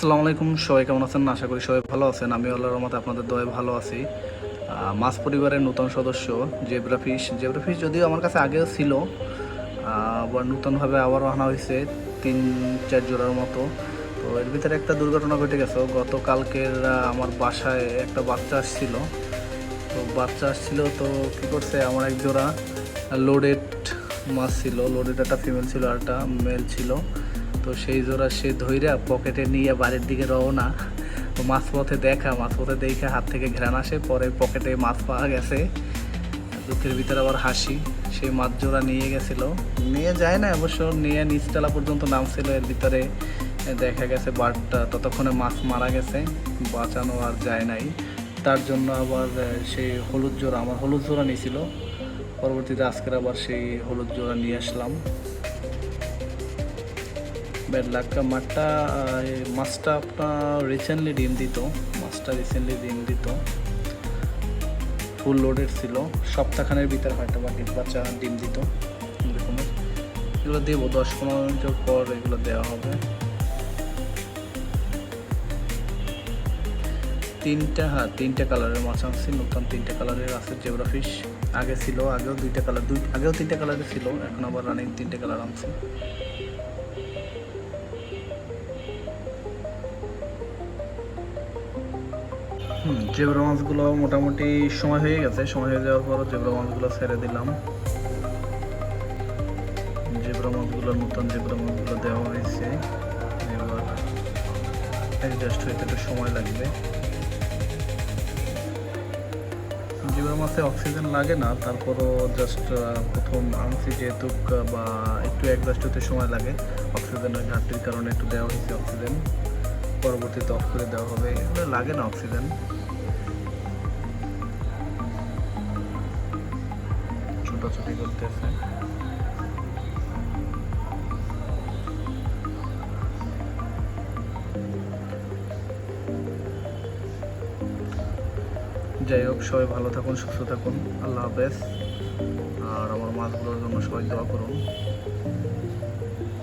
আসসালামু আলাইকুম, সবাই কেমন আছেন? আশা করি সবাই ভালো আছেন। আমি আল্লাহর রহমতে আপনাদের দয়ে ভালো আছি। মাছ পরিবারের নতুন সদস্য, জেব্রা ফিশ। জেব্রা ফিশ যদিও আমার কাছে আগেও ছিল আবার নতুনভাবে আবারও আনা হয়েছে তিন, চার জোড়ার মতো। তো এর ভিতরে একটা দুর্ঘটনা ঘটে গেছে। গতকালকের আমার বাসায় একটা বাচ্চা আসছিল। তো বাচ্চা আসছিল তো কী করছে, আমার এক জোড়া লোডেড মাছ ছিল। লোডেড একটা ফিমেল ছিল আর একটা মেল ছিল। তো সেই জোড়া সে ধইরা পকেটে নিয়ে বাড়ির দিকে রওনা। তো মাছ পথে দেখা মাছ পথে দেখে হাত থেকে ঘ্রাণ আসে, পরে পকেটে মাছ পাওয়া গেছে। দুঃখের ভিতরে আবার হাসি সেই মাছ জোড়া নিয়ে গেছিল। নিয়ে যায় না অবশ্য, নিয়ে নিচতলা পর্যন্ত নামছিল, এর ভিতরে দেখা গেছে বারটা ততক্ষণে মাছ মারা গেছে, বাঁচানো আর যায় নাই। তার জন্য আবার সেই হলুদ জোড়া, আমার হলুদ জোড়া নিয়েছিল পরবর্তীতে আজকের আবার সেই হলুদ জোড়া নিয়ে আসলাম। ব্যাড আহ, এই মাছটা আপনার রিসেন্টলি ডিম দিত। মাছটা রিসেন্টলি ডিম দিত। ফুল লোডেড ছিল। সপ্তাহখানের ভিতরে হয়তো বা ডিম বাচ্চা ডিম দিত। এগুলো দেবো দশ পনেরো মিনিটের পর এগুলো দেওয়া হবে। তিনটা হ্যাঁ তিনটা কালারের মাছ আনছি। নতুন তিনটা কালারের আছে জেব্রা ফিশ। আগে ছিল আগেও দুইটা কালার দুই আগেও তিনটা কালারের ছিল। এখন আবার রানিং তিনটে কালার আনছি। জেব্রা মাছগুলো মোটামুটি সময় হয়ে গেছে। সময় হয়ে যাওয়ার পর জেব্রা মাছগুলো ছেড়ে দিলাম। জেব্রা মাছগুলো নতুন জেব্রা মাছগুলো দেওয়া হয়েছে। এবার অ্যাডজাস্ট হইতে একটু সময় লাগবে। জেব্রা মাছে অক্সিজেন লাগে না, তারপরও জাস্ট প্রথম আনছি যেহেতু বা একটু অ্যাডজাস্ট হতে সময় লাগে। অক্সিজেনের ঘাটতির কারণে একটু দেওয়া হয়েছে অক্সিজেন পরবর্তীতে অফ করে দেওয়া হবে। এগুলো লাগে না অক্সিজেন। ছোটাছুটি করতেছে। যাই হোক, সবাই ভালো থাকুন, সুস্থ থাকুন। আল্লাহ হাফেজ। আর আমার মাছগুলোর জন্য সবাই দোয়া করুন।